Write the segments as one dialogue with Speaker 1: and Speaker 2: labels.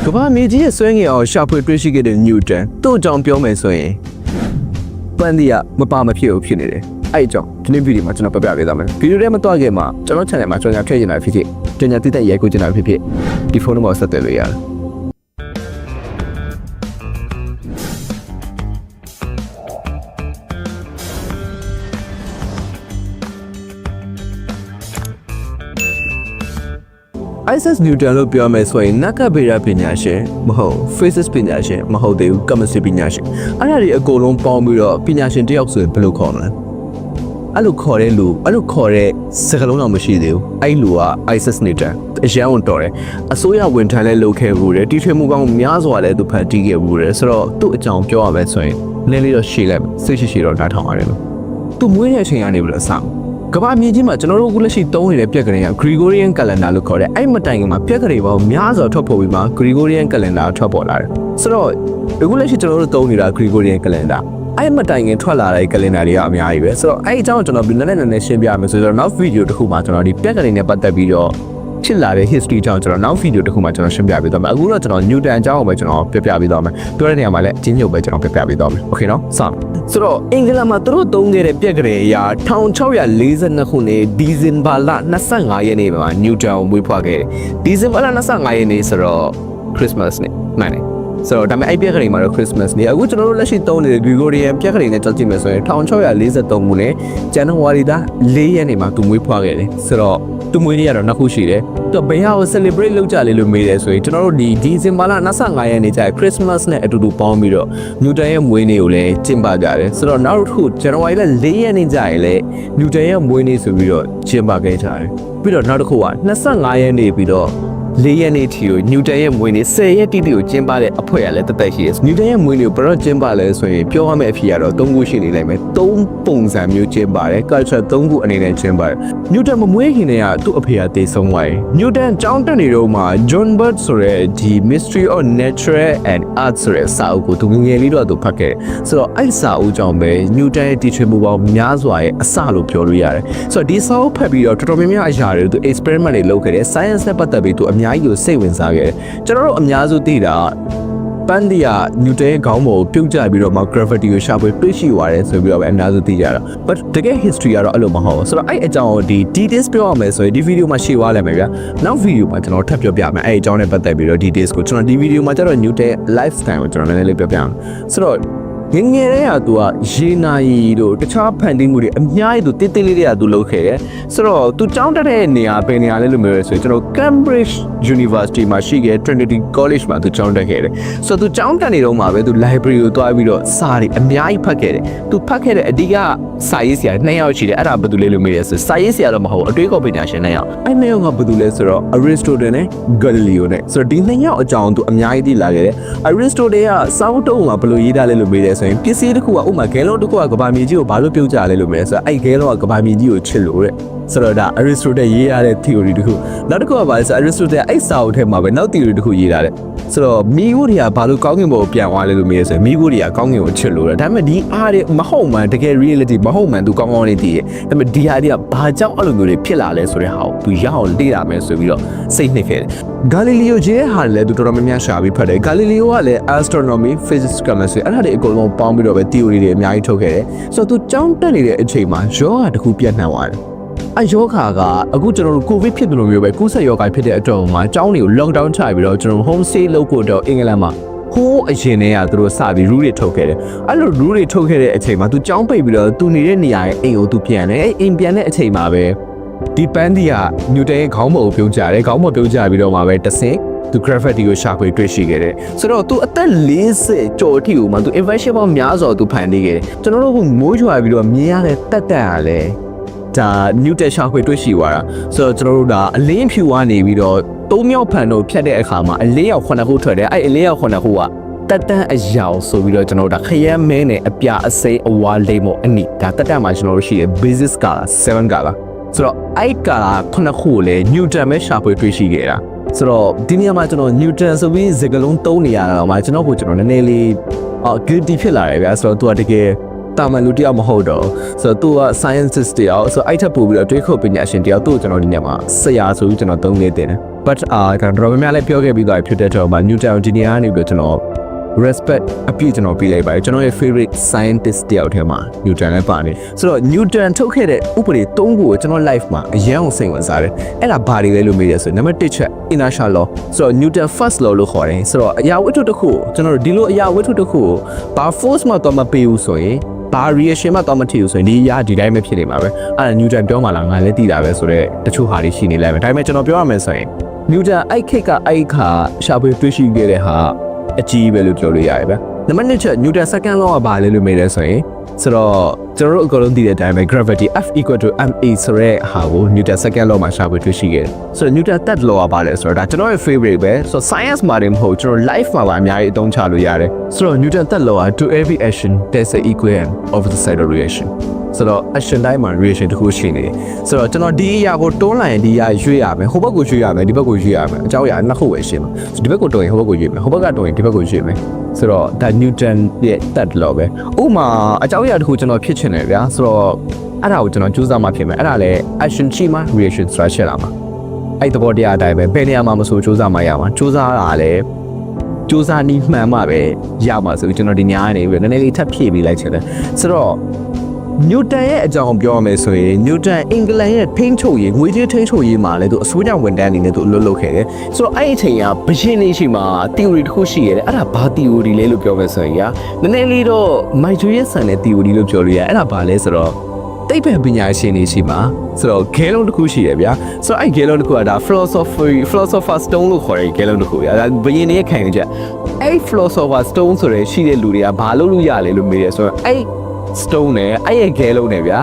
Speaker 1: ကမ္ဘာမြေကြီးရဲ့ဆွဲငင်အောင်ရှာဖွေတွေ့ရှိခဲ့တဲ့နျူတန်သူ့အကြောင်းပြောမယ်ဆိုရင်ပန်းဒီကမပါမဖြစ်ဘူးဖြစ်နေတယ်အဲ့အကြောင်းဒီနေ့ဗီဒီယိုမှာကျွန်တော်ပြပြပေးသွားမယ်ဗီဒီယိုထဲမှာတွားခဲ့မှာကျွန်တော် channel မှာကျွန်တော်ထည့်ချင်တာဖြစ်ဖြစ်ကျွန်တော်တည်တဲ့ရိုက်ကိုချင်တာဖြစ်ဖြစ်ဒီဖုန်းနံပါတ်ဆက်သွယ်လို့ရတယ် ISIS Newton လို့ပြောမယ်ဆိုရင်နက္ခဗေဒပညာရှင်မဟုတ် physics ပညာရှင်မဟုတ်သေးဘူး chemistry ပညာရှင်အဲ့ဒါတွေအကုန်လုံးပေါင်းပြီးတော့ပညာရှင်တစ်ယောက်ဆိုရင်ဘယ်လိုခေါ်မလဲအဲ့လိုခေါ်တဲ့လူအဲ့လိုခေါ်တဲ့စကားလုံးတော့မရှိသေးဘူးအဲ့လူက ISIS Newton အရန်ဝင်တော်တယ်အစိုးရဝန်ထမ်းလည်းလုပ်ခဲ့ဘူးတယ်တီထွေမှုကောင်းများစွာလည်းသူဖန်တီးခဲ့ဘူးတယ်ဆိုတော့သူ့အကြောင်းပြောရမယ်ဆိုရင်နည်းလေးတော့ရှည်လိုက်စိတ်ရှိရှိတော့နားထောင်ရတယ်လို့သူမွေးတဲ့အချိန်ကနေပြီးတော့အဆောင် ကမ္ဘာမြေကြီးမှာကျွန်တော်တို့အခုလက်ရှိသုံးနေတဲ့ပြက်ကလေးက Gregorian calendar လို့ခေါ်တယ်အဲ့မတိုင်ခင်မှာပြက်ကလေးပေါင်းများစွာထွက်ပေါ်ပြီးမှ Gregorian calendar ထွက်ပေါ်လာတယ်ဆိုတော့အခုလက်ရှိကျွန်တော်တို့သုံးနေတာ Gregorian calendar အဲ့မတိုင်ခင်ထွက်လာတဲ့ calendar တွေကအများကြီးပဲဆိုတော့အဲ့အကြောင်းကိုကျွန်တော်ဒီနည်းနည်းနည်းနည်းရှင်းပြရမယ်ဆိုတော့နောက် video တစ်ခုမှာကျွန်တော်ဒီပြက်ကလေးနဲ့ပတ်သက်ပြီးတော့ ဖြစ်လာတဲ့ history အကြောင်းကျွန်တော်နောက် video တစ်ခုမှာကျွန်တော်ရှင်းပြပေးသွားမယ်အခုတော့ကျွန်တော် Newton အကြောင်းကိုပဲကျွန်တော်ပြပြပေးသွားမယ်ပြောတဲ့နေရာမှာလည်းအချင်းချုပ်ပဲကျွန်တော်ပြပြပေးသွားမယ် okay နော်စမယ်ဆိုတော့အင်္ဂလန်မှာသူတို့သုံးခဲ့တဲ့ပြက်ကလေးအရာ1642ခုနှစ်ဒီဇင်ဘာလ25ရက်နေ့မှာ Newton ကိုမွေးဖွားခဲ့တယ်ဒီဇင်ဘာလ25ရက်နေ့ဆိုတော့ Christmas နေ့မှန်တယ် ဆိုတော့ဒါပေမဲ့အဲ့ပြက်ကလေးမှာတော့ Christmas နေ့အခုကျွန်တော်တို့လက်ရှိသုံးနေတဲ့ Gregorian ပြက်ကလေးနဲ့ကြည့်ကြည့်မယ်ဆိုရင်1643ခုနှစ်ဇန်နဝါရီလ4ရက်နေ့မှာသူမွေးဖွားခဲ့တယ်ဆိုတော့သူမွေးနေ့ကတော့နှစ်ခုရှိတယ်သူဘယ်ဟာကို celebrate လုပ်ကြလေလို့မေးတယ်ဆိုရင်ကျွန်တော်တို့ဒီဒီဇင်ဘာလ25ရက်နေ့ကျရင် Christmas နဲ့အတူတူပေါင်းပြီးတော့ Newton ရဲ့မွေးနေ့ကိုလည်းကျင်းပကြတယ်ဆိုတော့နောက်တစ်ခုဇန်နဝါရီလ4ရက်နေ့ကျရင်လည်း Newton ရဲ့မွေးနေ့ဆိုပြီးတော့ကျင်းပခဲ့ကြတယ်ပြီးတော့နောက်တစ်ခုက25ရက်နေ့ပြီးတော့ ၄ရက်နေ့ထိကိုနျူတန်ရဲ့မွေးနေ့10ရက်တိတိကိုကျင်းပတဲ့အဖွဲ့ကလည်းတသက်ရှိတယ်။နျူတန်ရဲ့မွေးနေ့ကိုဘယ်တော့ကျင်းပလဲဆိုရင်ပြောရမယ့်အဖြစ်ကတော့၃ခုရှိနေနိုင်မယ်။၃ပုံစံမျိုးကျင်းပါတယ်။ culture ၃ခုအနေနဲ့ကျင်းပါတယ်။နျူတန်မမွေးခင်တည်းကသူ့အဖေကတည်ဆုံးသွားတယ်။နျူတန်ကျောင်းတက်နေတော့မှ John Bird ဆိုတဲ့ဒီ Mystery of Nature and Art ဆိုတဲ့စာအုပ်ကိုသူငယ်ငယ်လေးတော့သူဖတ်ခဲ့တယ်။ဆိုတော့အဲ့စာအုပ်ကြောင့်ပဲနျူတန်ရဲ့တည်ထွင်မှုပေါင်းများစွာရဲ့အစလို့ပြောလို့ရတယ်။ဆိုတော့ဒီစာအုပ်ဖတ်ပြီးတော့တော်တော်များများအရာတွေသူ experiment တွေလုပ်ခဲ့တယ်။ science နဲ့ပတ်သက်ပြီးသူအများကြီးကိုစိတ်ဝင်စားခဲ့တယ်ကျွန်တော်တို့အများစုသိတာပန်းဒီယာနျူတန်ရဲ့ခေါင်းပေါ်ကိုပြုတ်ကျပြီးတော့မှ gravity ကိုရှာဖွေတွေ့ရှိသွားတယ်ဆိုပြီးတော့ပဲအများစုသိကြတာ but တကယ် history ကတော့အဲ့လိုမဟုတ်ဘူးဆိုတော့အဲ့အကြောင်းကိုဒီ details ပြောရမယ်ဆိုရင်ဒီ video မှာရှေ့သွားလိုက်မယ်ဗျာနောက် video မှာကျွန်တော်ထပ်ပြောပြမယ်အဲ့အကြောင်းနဲ့ပတ်သက်ပြီးတော့ details ကိုကျွန်တော်ဒီ video မှာကျတော့ Newton lifestyle ကိုကျွန်တော်နည်းနည်းလေးပြောပြအောင်ဆိုတော့ ငယ်ငယ်လေးကသူကရေနာရီတို့တခြားဖန်တီးမှုတွေအများကြီးသူတိတိလေးတွေကသူလုပ်ခဲ့တယ်ဆိုတော့သူကျောင်းတက်တဲ့နေရာဘယ်နေရာလဲလို့မျိုးလဲဆိုရင်ကျွန်တော် Cambridge University မှာရှိခဲ့ Trinity College မှာသူကျောင်းတက်ခဲ့တယ်ဆိုတော့သူကျောင်းတက်နေတော့မှပဲသူ library ကိုသွားပြီးတော့စာတွေအများကြီးဖတ်ခဲ့တယ်သူဖတ်ခဲ့တဲ့အဓိကစာရေးဆရာနှစ်ယောက်ရှိတယ်အဲ့ဒါဘာတူလဲလို့မေးရဆိုစာရေးဆရာတော့မဟုတ်ဘူးအတွေးခေါ်ပညာရှင်နှစ်ယောက်အဲ့နှစ်ယောက်ကဘာတူလဲဆိုတော့ Aristotle နဲ့ Galileo နဲ့ဆိုတော့ဒီနှစ်ယောက်အကြောင်းသူအများကြီးသိလာခဲ့တယ် Aristotle ကစောင်းတုံးမှာဘယ်လိုရေးထားလဲလို့မေးတယ်ဆိုရင်ပစ္စည်းတစ်ခုကဥမာဂဲလုံးတစ်ခုကကဘာမြေကြီးကိုဘာလို့ပြုတ်ကြလဲလို့မေးတယ်ဆိုတော့အဲ့ဂဲလုံးကကဘာမြေကြီးကိုချစ်လို့တဲ့ ဆိုတော့ဒါ Aristotle ရေးရတဲ့ theory တစ်ခုနောက်တစ်ခုကဘာလဲဆိုတော့ Aristotle အဲ့စာအုပ်ထဲမှာပဲနောက် theory တစ်ခုရေးထားတယ်ဆိုတော့မိဖို့တွေကဘာလို့ကောင်းကင်ဘုံကိုပြန်သွားလဲလို့မေးရဆိုရင်မိဖို့တွေကကောင်းကင်ကိုချစ်လို့တယ်ဒါပေမဲ့ဒီအားတွေမဟုတ်မှန်တကယ် reality မဟုတ်မှန်သူကောင်းကောင်းလေးသိရဲ့ဒါပေမဲ့ဒီဟာတွေကဘာကြောင့်အဲ့လိုမျိုးတွေဖြစ်လာလဲဆိုတဲ့ဟာကိုသူရအောင်လေ့လာမယ်ဆိုပြီးတော့စိတ်နှိပ်ခဲ့တယ်ဂါလီလီယိုဂျဲဟာလည်းသူတော်တော်များများရှာပြီးဖတ်တယ်ဂါလီလီယိုကလည်း astronomy physics chemistry အဲ့ဒါတွေအကုန်လုံးပေါင်းပြီးတော့ပဲ theory တွေအများကြီးထုတ်ခဲ့တယ်ဆိုတော့သူကျောင်းတက်နေတဲ့အချိန်မှာယောဂတစ်ခုပြတ်နှံ့သွားတယ် အယောဂါကအခုကျွန်တော်တို့ကိုဗစ်ဖြစ်တယ်လို့မျိုးပဲကူးစက်ယောဂါဖြစ်တဲ့အတော့မှာကျောင်းတွေကို lockdown ချပြီးတော့ကျွန်တော် home stay လုပ်ဖို့တော့အင်္ဂလန်မှာဟိုးအရင်တည်းကသူတို့စပြီး rule တွေထုတ်ခဲ့တယ်အဲ့လို rule တွေထုတ်ခဲ့တဲ့အချိန်မှာသူကျောင်းပိတ်ပြီးတော့သူနေတဲ့နေရာရဲ့အိမ်ကိုသူပြန်တယ်အဲ့အိမ်ပြန်တဲ့အချိန်မှာပဲဒီပန်းဒီကနျူတန်ရဲ့ခေါင်းပေါ်ကိုပြုံးကြတယ်ခေါင်းပေါ်ပြုံးကြပြီးတော့မှပဲတဆင်သူ gravity ကိုရှာဖွေတွေ့ရှိခဲ့တယ်ဆိုတော့သူအသက်40ကျော်အထိကိုမှသူ invention ပေါင်းများစွာသူဖန်တီးခဲ့တယ်ကျွန်တော်တို့ကမိုးရွာပြီးတော့မြင်ရတဲ့တက်တက်ရလဲ ဒါနျူတန်ရှာဖွေတွေ့ရှိသွားတာဆိုတော့ကျွန်တော်တို့ဒါအလင်းဖြူကနေပြီးတော့သုံးမြောက်ဖန်တို့ဖြတ်တဲ့အခါမှာအလင်းရောက်9ခုထွက်တယ်အဲ့အလင်းရောက်9ခုကတက်တန်းအယောင်ဆိုပြီးတော့ကျွန်တော်တို့ဒါခရမ်းမင်းနဲ့အပြအစိမ်းအဝါလိမ့်မို့အနိဒါတက်တန်းမှာကျွန်တော်တို့ရှိတယ် basis color 7 color ဆိုတော့အဲ့ကာလာခုနှစ်ခုကိုလည်းနျူတန်ပဲရှာဖွေတွေ့ရှိခဲ့တာဆိုတော့ဒီနေရာမှာကျွန်တော်နျူတန်ဆိုပြီးစကားလုံးသုံးနေရတာတော့မှကျွန်တော်ကိုကျွန်တော်နည်းနည်းလေးအော် guilty ဖြစ်လာတယ်ဗျာဆိုတော့သူကတကယ် တာမန်လူတယောက်မဟုတ်တော့ဆိုတော့သူက scientist တယောက်ဆိုတော့အဲ့ထက်ပို့ပြီးတော့တွေးခုပညာရှင်တယောက်သူ့ကိုကျွန်တော်ဒီနေ့မှာဆရာဆိုပြီးကျွန်တော်သုံးနေတယ် but အာကျွန်တော်တို့များလည်းပြောခဲ့ပြီးသားဖြစ်တဲ့တော့မှာ Newton ဒီနေရာကနေပြီးတော့ကျွန်တော် respect အပြည့်ကျွန်တော်ပေးလိုက်ပါတယ်ကျွန်တော်ရဲ့ favorite scientist တယောက်ထဲမှာ Newton လည်းပါတယ်ဆိုတော့ Newton ထုတ်ခဲ့တဲ့ဥပဒေ၃ခုကိုကျွန်တော် life မှာအရန်အောင်စိတ်ဝင်စားတယ်အဲ့ဒါဘာတွေလဲလို့မေးရဆိုနံပါတ်1ချက် inertial law ဆိုတော့ Newton first law လို့ခေါ်တယ်ဆိုတော့အရာဝတ္ထုတစ်ခုကိုကျွန်တော်တို့ဒီလိုအရာဝတ္ထုတစ်ခုကိုဘာ force မှတော့မပေးဘူးဆိုရင် ဘာ reaction မှတော့မထီဘူးဆိုရင်ဒီအရာဒီတိုင်းပဲဖြစ်နေမှာပဲအဲ့ဒါ Newton ပြောမှလားငါလည်းသိတာပဲဆိုတော့တချို့ဟာတွေရှိနေလိုက်မယ်ဒါပေမဲ့ကျွန်တော်ပြောရမယ်ဆိုရင် Newton အဲ့ခေတ်ကအဲ့ခါရှာဖွေတွေ့ရှိခဲ့တဲ့ဟာအကြီးပဲလို့ပြောလို့ရတယ်ဗျ။နံပါတ်1ချက် Newton second law ကဘာလဲလို့မေးတယ်ဆိုရင် ဆိုတော့ကျွန်တော်တို့အကုန်လုံးသိတဲ့အတိုင်းပဲ gravity F equal to ma ဆိုတဲ့ဟာကို Newton second law မှာရှာဖွေတွေ့ရှိခဲ့တယ်။ဆိုတော့ Newton third law ကဘာလဲဆိုတော့ဒါကျွန်တော်ရဲ့ favorite ပဲဆိုတော့ science မှာတည်းမဟုတ်ကျွန်တော် life မှာပါအများကြီးအသုံးချလို့ရတယ်။ဆိုတော့ Newton third law က to every action there's an equal of the side of reaction ဆိုတော့ action တိုင်းမှာ reaction တစ်ခုရှိနေတယ်ဆိုတော့ကျွန်တော်ဒီအရာကိုတွန်းလိုက်ရင်ဒီအရာရွှေ့ရမယ်ဟိုဘက်ကိုရွှေ့ရမယ်ဒီဘက်ကိုရွှေ့ရမယ်အကြောင်းအရာနှစ်ခုပဲရှိမှာဒီဘက်ကိုတွန်းရင်ဟိုဘက်ကိုရွှေ့မယ်ဟိုဘက်ကတွန်းရင်ဒီဘက်ကိုရွှေ့မယ်ဆိုတော့ဒါ Newton ရဲ့ that law ပဲဥပမာအကြောင်းအရာတစ်ခုကျွန်တော်ဖြစ်ချင်တယ်ဗျာဆိုတော့အဲ့ဒါကိုကျွန်တော်ကြိုးစားမှဖြစ်မယ်အဲ့ဒါလည်း action ရှိမှ reaction ဆိုတာရှိလာမှာအဲ့သဘောတရားအတိုင်းပဲဘယ်နေရာမှာမဆိုကြိုးစားမှရမှာကြိုးစားတာလည်းစူးစမ်းနီးမှန်မှပဲရမှာဆိုပြီးကျွန်တော်ဒီညာကနေပြီးနည်းနည်းလေးထပ်ဖြည့်ပေးလိုက်ချင်တယ်ဆိုတော့ နျူတန်ရဲ့အကြောင်းပြောရမယ်ဆိုရင်နျူတန်အင်္ဂလန်ရဲ့ထိန်းချုပ်ရေးငွေကြေးထိန်းချုပ်ရေးမှာလည်းသူအစိုးရဝန်ထမ်းအနေနဲ့သူအလုပ်လုပ်ခဲ့တယ်ဆိုတော့အဲ့ဒီအချိန်ကဘရင်လေးရှိမှာ theory တစ်ခုရှိရတယ်အဲ့ဒါဘာ theory လဲလို့ပြောမယ်ဆိုရင်ကနည်းနည်းလေးတော့မိုက်ဂျူရဲ့ဆန်တဲ့ theory လို့ပြောလို့ရအဲ့ဒါဘာလဲဆိုတော့တိတ်ပံပညာရှင်တွေရှိမှာဆိုတော့ဂဲလုံးတစ်ခုရှိရဗျာဆိုတော့အဲ့ဂဲလုံးတစ်ခုကဒါ philosophy philosopher stone လို့ခေါ်တဲ့ဂဲလုံးတစ်ခုရဒါဘရင်တွေရဲ့ခံယူချက်အဲ့ philosopher stone ဆိုတဲ့ရှိတဲ့လူတွေကဘာလုပ်လို့ရလဲလို့မေးတယ်ဆိုတော့အဲ့ stone နဲ့အဲ့ရဲ့ခဲလုံးနဲ့ဗျာ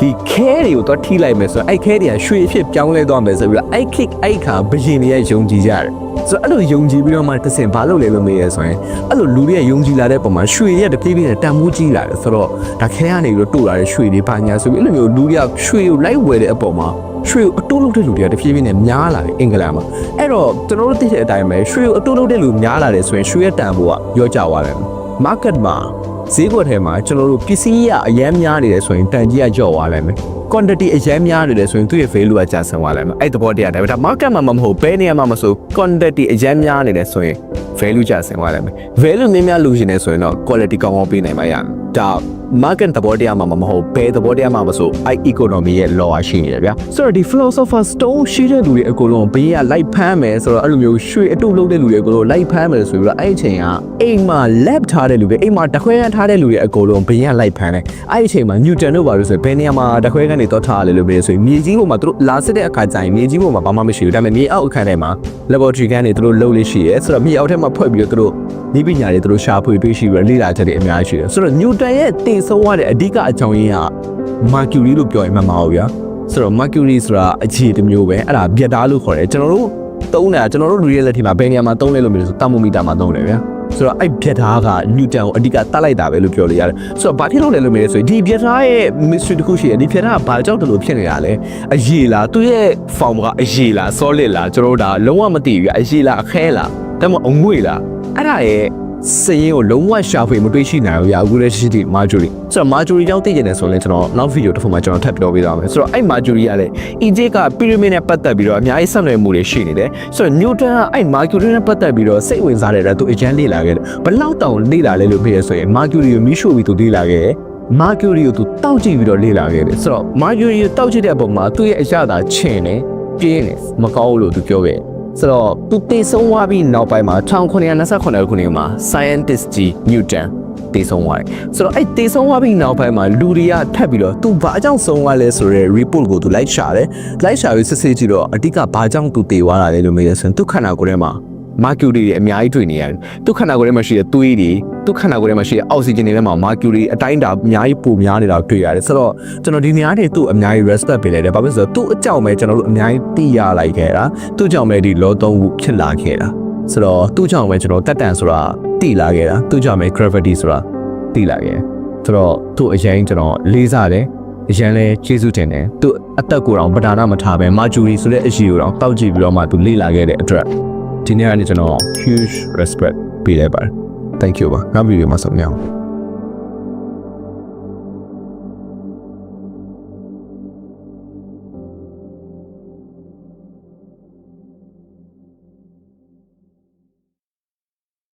Speaker 1: ဒီခဲတွေကိုတော့ထိလိုက်မယ်ဆိုတော့အဲ့ခဲတွေကရွှေအဖြစ်ပြောင်းလဲသွားမယ်ဆိုပြီးတော့အဲ့ kick အဲ့ခါဘယင်တွေရဲ့ယုံကြည်ကြတယ်ဆိုတော့အဲ့လိုယုံကြည်ပြီးတော့မှတစ်စင်ဘာလုပ်လဲလို့မေးရဆိုရင်အဲ့လိုလူတွေရဲ့ယုံကြည်လာတဲ့ပုံမှာရွှေရဲ့တပြေးပြေးနဲ့တန်ဖိုးကြီးလာတယ်ဆိုတော့ဒါခဲကနေပြီးတော့တို့လာတဲ့ရွှေတွေဘာညာဆိုပြီးအဲ့လိုမျိုးလူတွေကရွှေကိုလိုက်ဝယ်တဲ့အပေါ်မှာရွှေကိုအတူလုပ်တဲ့လူတွေကတဖြည်းဖြည်းနဲ့များလာတယ်အင်္ဂလန်မှာအဲ့တော့ကျွန်တော်တို့သိတဲ့အတိုင်းပဲရွှေကိုအတူလုပ်တဲ့လူများလာတယ်ဆိုရင်ရွှေရဲ့တန်ဖိုးကရောကျသွားတယ် market မှာ ဈေးကွက်ထဲမှာကျွန်တော်တို့ပစ္စည်းရအရန်များနေတယ်ဆိုရင်တန်ကြီးကကြော့သွားလိုက်မယ် quantity အရန်များနေတယ်ဆိုရင်သူ့ရဲ့ value ကကျဆင်းသွားလိုက်မယ်အဲ့သဘောတရားဒါပေမဲ့ဒါ market မှာမဟုတ်ဘယ်နေရာမှာမဆို quantity အရန်များနေတယ်ဆိုရင် value ကျဆင်းသွားလိုက်မယ် value များများလိုချင်နေဆိုရင်တော့ quality ကောင်းကောင်းပေးနိုင်မှရမယ်ဒါ market သဘောတရားမှာမဟုတ်ဘယ်သဘောတရားမှာမဆိုအဲ့ economy ရဲ့ law ရှိနေတယ်ဗျာဆိုတော့ဒီ philosopher stone ရှိတဲ့လူတွေအကုန်လုံးဘေးကလိုက်ဖမ်းမယ်ဆိုတော့အဲ့လိုမျိုးရွှေအတုလုပ်တဲ့လူတွေအကုန်လုံးလိုက်ဖမ်းမယ်ဆိုပြီးတော့အဲ့အချိန်ကအိမ်မှာ lab ထားတဲ့လူတွေအိမ်မှာတခွဲရန်ထားတဲ့လူတွေအကုန်လုံးဘေးကလိုက်ဖမ်းတယ်အဲ့အချိန်မှာ Newton တို့ဘာလို့ဆိုဘယ်နေရာမှာတခွဲကနေတော့ထားရလဲလို့ပြောဆိုရင်မြေကြီးပေါ်မှာသူတို့လာစစ်တဲ့အခါကျရင်မြေကြီးပေါ်မှာဘာမှမရှိဘူးဒါပေမဲ့မြေအောက်အခန်းထဲမှာ laboratory ကနေသူတို့လုပ်လို့ရှိရဲဆိုတော့မြေအောက်ထဲမှာဖွက်ပြီးတော့သူတို့ဤပညာတွေသူတို့ရှာဖွေတွေ့ရှိပြီးတော့လေ့လာချက်တွေအများကြီးရှိတယ်ဆိုတော့ Newton ရဲ့တည်ဆုံးရတဲ့အဓိကအကြောင်းရင်းက Mercury လို့ပြောရင်မှမဟုတ်ဗျာဆိုတော့ Mercury ဆိုတာအခြေတစ်မျိုးပဲအဲ့ဒါပြက်သားလို့ခေါ်တယ်ကျွန်တော်တို့သုံးတာကျွန်တော်တို့ reality မှာဘယ်နေရာမှာသုံးလဲလို့မျိုးဆို thermometer မှာသုံးတယ်ဗျာဆိုတော့အဲ့ပြက်သားက Newton ကိုအဓိကတတ်လိုက်တာပဲလို့ပြောလို့ရတယ်ဆိုတော့ဘာဖြစ်လို့လဲလို့မေးဆိုရင်ဒီပြက်သားရဲ့ mystery တစ်ခုရှိတယ်ဒီပြက်သားကဘာကြောင့်တလို့ဖြစ်နေတာလဲအရေလားသူရဲ့ form ကအရေလား solid လားကျွန်တော်တို့ဒါလုံးဝမသိဘူးဗျာအရေလားအခဲလားဒါမှမဟုတ်အငွေ့လားအဲ့ဒါရဲ့ စရင်ကိုလုံးဝရှာဖွေမတွေ့ရှိနိုင်ဘူးရအခုလည်းရှိသည့် Marjorie ဆိုတော့ Marjorie ကြောင့်သိကျင်တယ်ဆိုရင်ကျွန်တော်နောက်ဗီဒီယိုတစ်ခုမှကျွန်တော်ထပ်ပြောပေးသွားမယ်ဆိုတော့အဲ့ Marjorie ကလည်း Egypt က pyramid နဲ့ပတ်သက်ပြီးတော့အများကြီးဆက်နွယ်မှုတွေရှိနေတယ်ဆိုတော့ Newton ကအဲ့ Mercury နဲ့ပတ်သက်ပြီးတော့စိတ်ဝင်စားတဲ့အတွက်သူအကျန်းလေ့လာခဲ့တယ်ဘလောက်တောင်လေ့လာလဲလို့ပြောရဆိုရင် Mercury ကိုမိရှို့ပြီးသူလေ့လာခဲ့တယ် Mercury ကိုသူတောက်ကြည့်ပြီးတော့လေ့လာခဲ့တယ်ဆိုတော့ Mercury ကိုတောက်ကြည့်တဲ့အပေါ်မှာသူ့ရဲ့အရာသာချင်တယ်ပြင်းတယ်မကောင်းဘူးလို့သူပြောခဲ့တယ် ဆိုတော့သူတည်ဆုံးသွားပြီးနောက်ပိုင်းမှာ1928ခုနှစ်မှာ scientist ကြီး Newton တည်ဆုံးသွားတယ်ဆိုတော့အဲ့တည်ဆုံးသွားပြီးနောက်ပိုင်းမှာလူတွေကထပ်ပြီးတော့သူဘာကြောင့်ဆုံးသွားလဲဆိုတဲ့ report ကိုသူလိုက်ရှာတယ်လိုက်ရှာပြီးစစ်ဆေးကြည့်တော့အဓိကဘာကြောင့်သူတည်သွားတာလဲလို့မေးရဆိုရင်သူခန္ဓာကိုယ်ထဲမှာ mercury တွေအများကြီးတွေ့နေရတယ်သူခန္ဓာကိုယ်ထဲမှာရှိတဲ့သွေးတွေသူခန္ဓာကိုယ်ထဲမှာရှိတဲ့ oxygen တွေထဲမှာ mercury အတိုင်းတာအများကြီးပိုများနေတာတွေ့ရတယ်ဆိုတော့ကျွန်တော်ဒီနေရာနေသူ့အများကြီး respect ပေးလိုက်တယ်ဘာဖြစ်လို့လဲဆိုတော့သူ့အကြောင်းပဲကျွန်တော်တို့အများကြီးသိရလိုက်ခဲ့တာသူ့ကြောင့်ပဲဒီလောသုံးခုဖြစ်လာခဲ့တာဆိုတော့သူ့ကြောင့်ပဲကျွန်တော်တက်တန်ဆိုတာသိလာခဲ့တာသူ့ကြောင့်ပဲ gravity ဆိုတာသိလာခဲ့ဆိုတော့သူ့အရင်ကျွန်တော်လေးစားတယ်အရန်လဲကျေးဇူးတင်တယ်သူအသက်ကိုယ်တော်ပဒါနမထားပဲမာဂျူရီဆိုတဲ့အရှိကိုတော့တောက်ကြည့်ပြီးတော့မှသူလေ့လာခဲ့တဲ့အတွက် ဒီနေ့ကနေကျွန်တော် huge respect ပေးလိုက်ပါတယ် thank you ပါနောက်ဗီဒီယိုမှာဆုံရအောင်